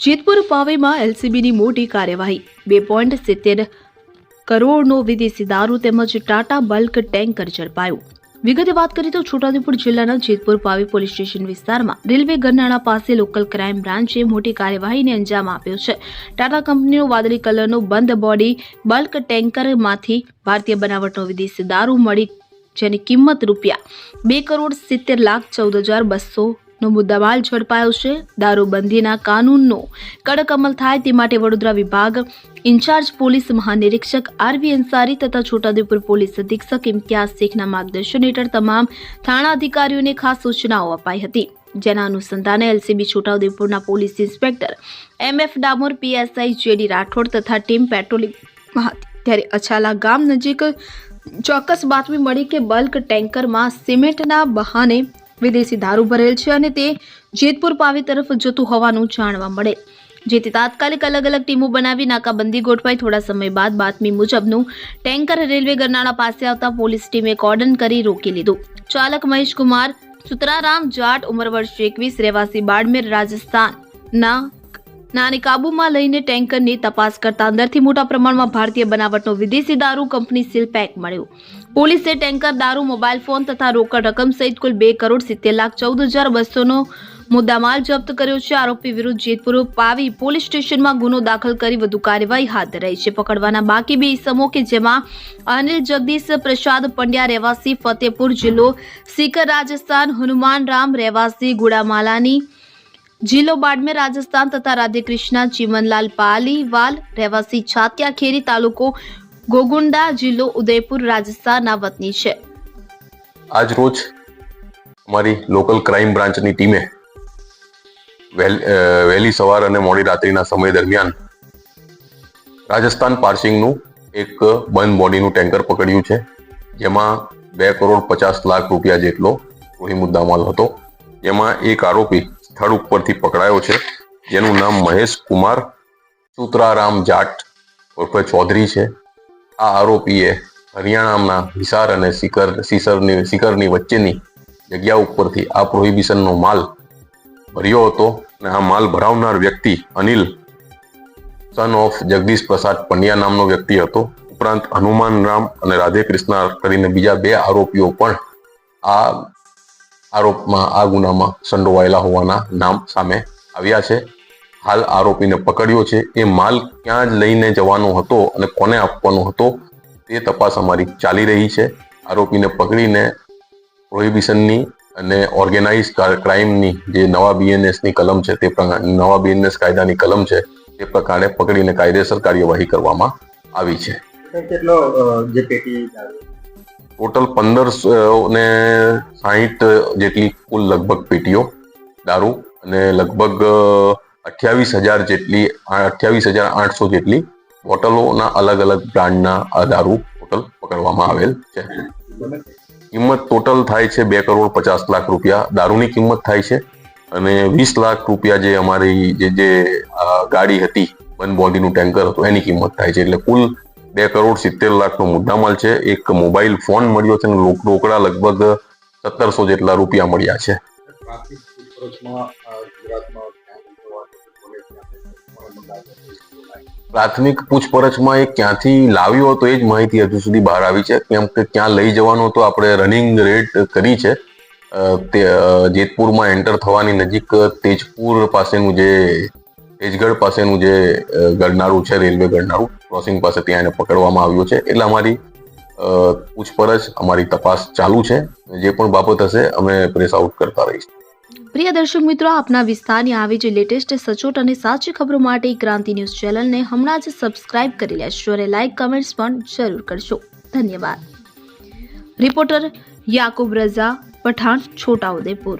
જેતપુર પાવેમાં એલસીબીની મોટી કાર્યવાહી. બે પોઈન્ટ સિત્તેર કરોડનો વિદેશી દારૂ તેમજ ટાટા બલ્ક ટેન્કર ઝડપાયું. વિગતે વાત કરીએ તો છોટાઉદેપુર જિલ્લાના જેતપુર પાવી પોલીસ સ્ટેશન વિસ્તારમાં રેલવે ગરનાળા પાસે લોકલ ક્રાઇમ બ્રાન્ચે મોટી કાર્યવાહીને અંજામ આપ્યો છે. ટાટા કંપનીનો વાદળી કલરનો બંધ બોડી બલ્ક ટેન્કરમાંથી ભારતીય બનાવટનો વિદેશી દારૂ મળી જેની કિંમત રૂપિયા બે કરોડ સિત્તેર લાખ ચૌદ હજાર બસો નો મુદ્દામાલ ઝડપાયો છે. દારૂબંધીના કાનૂનનો કડક અમલ થાય તે માટે વડોદરા વિભાગ ઇન્ચાર્જ પોલીસ મહાનિરીક્ષક આરવી અંસારી તથા છોટાઉદેપુર પોલીસ અધિક્ષક ઇમ્તિયાઝ શેખના માર્ગદર્શન હેઠળ તમામ થાણા અધિકારીઓને ખાસ સૂચનાઓ અપાઈ હતી. જેના અનુસંધાને LCB છોટાઉદેપુરના police inspector M F Damor PSI J D Rathod તથા ટીમ પેટ્રોલિંગ હતી ત્યારે અછાલા ગામ નજીક ચોક્કસ બાતમી મળી કે બલ્ક ટેન્કરમાં સિમેન્ટના બહાને વિદેશી દારૂ ભરેલ છે અને તે જેતપુર પાવી તરફ જતું હોવાનું જાણવા મળે. જેથી તાત્કાલિક અલગ અલગ ટીમો બનાવી નાકાબંધી ગોઠવાઈ થોડા સમય બાદ બાતમી મુજબનું ટેન્કર રેલવે ગરનાળા પાસે આવતા પોલીસ ટીમે કોર્ડન કરી રોકી લીધું. ચાલક મહેશ કુમાર સુતરારામ જાટ ઉંમર વર્ષ એકવીસ, રહેવાસી બાડમેર રાજસ્થાનના નાની કાબુમાં લઈને ટેન્કરની તપાસ કરતા અંદરથી મોટા પ્રમાણમાં ભારતીય બનાવટનો વિદેશી દારૂ કંપની સીલ પેક મળ્યો. પોલીસે ટેન્કર, દારૂ, મોબાઈલ ફોન તથા રોકડ રકમ સહિત કુલ બે કરોડ સિત્તેર લાખ ચૌદ હજાર બસોનો મુદ્દામાલ જપ્ત કર્યો છે. આરોપી વિરુદ્ધ જેતપુર પાવી પોલીસ સ્ટેશનમાં ગુનો દાખલ કરી વધુ કાર્યવાહી હાથ ધરાઈ છે. પકડવાના બાકી બે ઇસમો કે જેમાં અનિલ જગદીશ પ્રસાદ પંડ્યા રહેવાસી, ફતેપુર જિલ્લો સિકર રાજસ્થાન હનુમાન રામ રહેવાસી, ગુડામાલાની જિલ્લો બાડમેર, રાજસ્થાન તથા રાધેકૃષ્ણા, ચીમનલાલ પાલીવાલ, રહેવાસી છાત્યા ખેરી તાલુકો ગોગુંડા જિલ્લો ઉદયપુર, રાજસ્થાનના વતની છે. આજ રોજ અમારી લોકલ ક્રાઇમ બ્રાન્ચની ટીમે વહેલી સવાર અને મોડી રાત્રિના સમય દરમિયાન રાજસ્થાન પાર્સિંગનું એક બંધ બોડીનું ટેન્કર પકડ્યું છે, જેમાં બે કરોડ પચાસ લાખ રૂપિયા જેટલો રોહી મુદ્દામાલ હતો. જેમાં એક આરોપી સ્થળ ઉપરથી પકડાયો છે. જેનું નામ મહેશ કુમાર સુત્રારામ જાટ ઉર્ફે ચૌધરી છે. આ આરોપીએ હરિયાણાના હિસાર અને સિકર સિસરની સિકરની વચ્ચેની જગ્યા ઉપરથી આ પ્રોહિબિશનનો માલ ભર્યો હતો અને આ માલ ભરાવનાર વ્યક્તિ અનિલ સન ઓફ જગદીશ પ્રસાદ પંડ્યા નામનો વ્યક્તિ હતો. ઉપરાંત હનુમાન રામ અને રાધે કૃષ્ણ કરીને બીજા બે આરોપીઓ પણ આ આરોપમાં આ ગુનામાં સંડોવાયેલા હોવાના નામ સામે આવ્યા છે. હાલ આરોપીને પકડ્યો છે. એ માલ ક્યાં જ લઈને જવાનો હતો અને કોને આપવાનો હતો તે તપાસ અમારી ચાલી રહી છે. આરોપીને પકડીને પ્રોહિબિશનની અને ઓર્ગેનાઇઝ ક્રાઇમની જે નવા બીએનએસની કલમ છે તે પ્રકાર નવા બીએનએસ કાયદાની કલમ છે તે પ્રકારે પકડીને કાયદેસર કાર્યવાહી કરવામાં આવી છે. કેટલો જે પેટી? ટોટલ પંદરસો ને સાહીઠ જેટલી કુલ લગભગ પેટીઓ, દારૂ અને લગભગ અઠ્યાવીસ હજાર જેટલી અઠ્યાવીસ હજાર આઠસો જેટલી બોટલોના અલગ અલગ બ્રાન્ડના આ દારૂ ટોટલ પકડવામાં આવેલ છે. કિંમત ટોટલ થાય છે બે કરોડ પચાસ લાખ રૂપિયા. દારૂની કિંમત થાય છે અને વીસ લાખ રૂપિયા જે અમારી જે જે ગાડી હતી બંધ બોડીનું ટેન્કર હતું, એની કિંમત થાય છે. એટલે કુલ બે કરોડ સિત્તેર લાખનો મુદ્દામાલ છે. એક મોબાઈલ ફોન મળ્યો છે અને રોકડા લગભગ સત્તરસો જેટલા રૂપિયા મળ્યા છે. પ્રાથમિક પૂછપરછમાં એ ક્યાંથી લાવ્યો હતો એ જ માહિતી હજુ સુધી બહાર આવી છે. કેમ કે ક્યાં લઈ જવાનો હતો આપણે રનિંગ રેટ કરી છે. તે જેતપુરમાં એન્ટર થવાની નજીક તેજપુર પાસેનું જે તેજગઢ પાસેનું જે અ, છે રેલવે ગરનારું ક્રોસિંગ પાસે ત્યાં એને પકડવામાં આવ્યો છે. એટલે અમારી પૂછપરછ, અમારી તપાસ ચાલુ છે. જે પણ બાબત હશે, અમે પ્રેસ આઉટ કરતા રહીશું. પ્રિય દર્શક મિત્રો, આપના વિસ્તારની આવી જ લેટેસ્ટ, સચોટ અને સાચી ખબરો માટે ક્રાંતિ ન્યૂઝ ચેનલને હમણાં જ સબસ્ક્રાઇબ કરી લેશો અને લાઇક, કમેન્ટ્સ પણ જરૂર કરશો. ધન્યવાદ. રિપોર્ટર યાકુબ રઝા, પઠાણ, છોટાઉદેપુર.